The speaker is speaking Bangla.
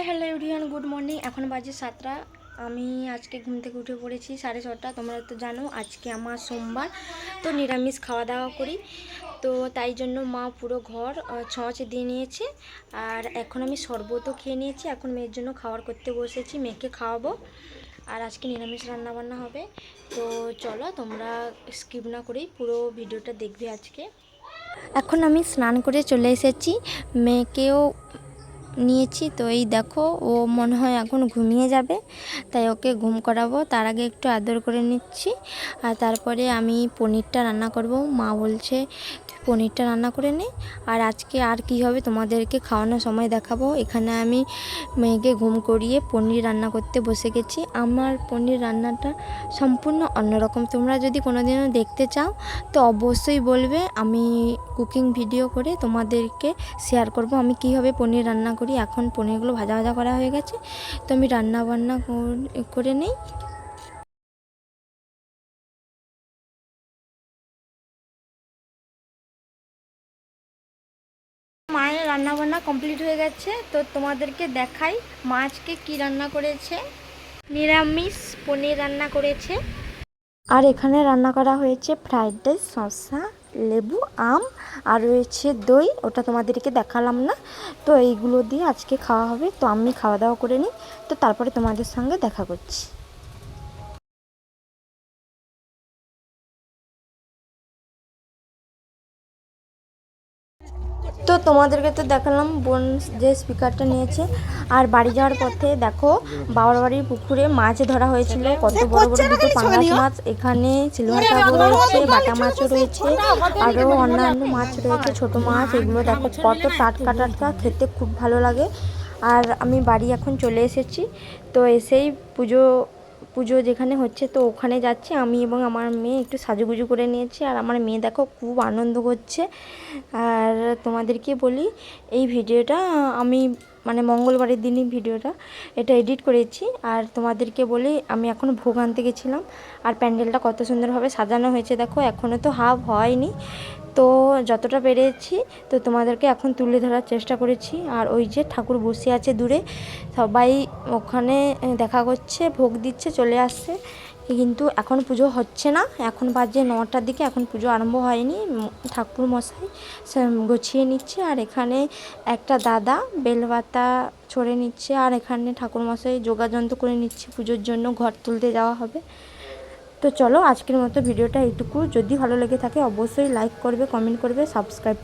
Hi hello everyone good morning এখন বাজে সাতটা। আমি আজকে ঘুম থেকে উঠে পড়েছি সাড়ে ছটা। তোমরা তো জানো, আজকে আমার সোমবার। তো নিরামিষ খাওয়া দাওয়া করি। তো তাই জন্য মা পুরো ঘর ছঁচে দিয়ে নিয়েছে। আর এখন আমি শরবতও খেয়ে নিয়েছি। এখন মেয়ের জন্য খাওয়ার করতে বসেছি, মেয়েকে খাওয়াবো। আর আজকে নিরামিষ রান্নাবান্না হবে। তো চলো, তোমরা স্কিপ না করেই পুরো ভিডিওটা দেখবে আজকে। এখন আমি স্নান করে চলে এসেছি। মেয়েকেও নিয়েছি। তো এই দেখো, ও মনে হয় এখন ঘুমিয়ে যাবে। তাই ওকে ঘুম করাবো। তার আগে একটু আদর করে নিচ্ছি। আর তারপরে আমি পনিরটা রান্না করব। মা বলছে পনিরটা রান্না করে নে। আর আজকে আর কি হবে তোমাদেরকে খাওয়ানোর সময় দেখাবো। এখানে আমি মেয়েকে ঘুম করিয়ে পনির রান্না করতে বসে গেছি। আমার পনির রান্নাটা সম্পূর্ণ অন্যরকম। তোমরা যদি কোনোদিনও দেখতে চাও, তো অবশ্যই বলবে। আমি কুকিং ভিডিও করে তোমাদেরকে শেয়ার করব। আমি কীভাবে পনির রান্না করি। এখন পনিরগুলো ভাজা ভাজা করা হয়ে গেছে। তো আমি রান্না বান্না করে নেই। মায়ের রান্না বান্না কমপ্লিট হয়ে গেছে। তো তোমাদেরকে দেখাই মা আজকে কী রান্না করেছে। নিরামিষ পনির রান্না করেছে। আর এখানে রান্না করা হয়েছে ফ্রাইড রাইস শসা। লেবু, আম আর রয়েছে দই। ওটা তোমাদেরকে দেখালাম না। তো এইগুলো দিয়ে আজকে খাওয়া হবে। তো আমি খাওয়া দাওয়া করে নিই। তো তারপরে তোমাদের সঙ্গে দেখা করছি। তো তোমাদেরকে তো দেখালাম বোন যে স্পিকারটা নিয়েছে। আর বাড়ি যাওয়ার পথে দেখো বাবার বাড়ির পুকুরে মাছ ধরা হয়েছিল। কত বড় বড় দুটো পাঙ্গাস মাছ এখানে সিলভার কাপ রয়েছে বাটা মাছও রয়েছে আরও অন্যান্য মাছ রয়েছে ছোট মাছ এগুলো দেখো কত টাটকা টাটকা খেতে খুব ভালো লাগে। আর আমি বাড়ি এখন চলে এসেছি। তো এসেই পুজো পুজো যেখানে হচ্ছে, তো ওখানে যাচ্ছি। আমি এবং আমার মেয়ে একটু সাজুগুজু করে নিয়েছি। আর আমার মেয়ে দেখো খুব আনন্দ করছে। আর তোমাদেরকে বলি, এই ভিডিওটা আমি মানে মঙ্গলবারের দিনই ভিডিওটা, এটা এডিট করেছি। আর তোমাদেরকে বলি, আমি এখন ভোগ আনতে গেছিলাম। আর প্যান্ডেলটা কত সুন্দরভাবে সাজানো হয়েছে, দেখো এখনও তো হাফ হয়নি। তো যতটা পেরেছি, তো তোমাদেরকে এখন তুলে ধরার চেষ্টা করেছি। আর ওই যে ঠাকুর বসে আছে দূরে, সবাই ওখানে দেখা করছে, ভোগ দিচ্ছে, চলে আসছে। কিন্তু এখন পুজো হচ্ছে না। এখন বাজে নটার দিকে, এখন পুজো আরম্ভ হয়নি। ঠাকুর মশাই গুছিয়ে নিচ্ছে আর এখানে একটা দাদা বেলপাতা ছড়ে নিচ্ছে আর এখানে ঠাকুর মশাই যোগাযন্ত্র করে নিচ্ছে পুজোর জন্য, ঘর তুলতে যাওয়া হবে। তো চলো আজকের মতো ভিডিওটা এইটুকু। যদি ভালো লেগে থাকে অবশ্যই লাইক করবে কমেন্ট করবে সাবস্ক্রাইব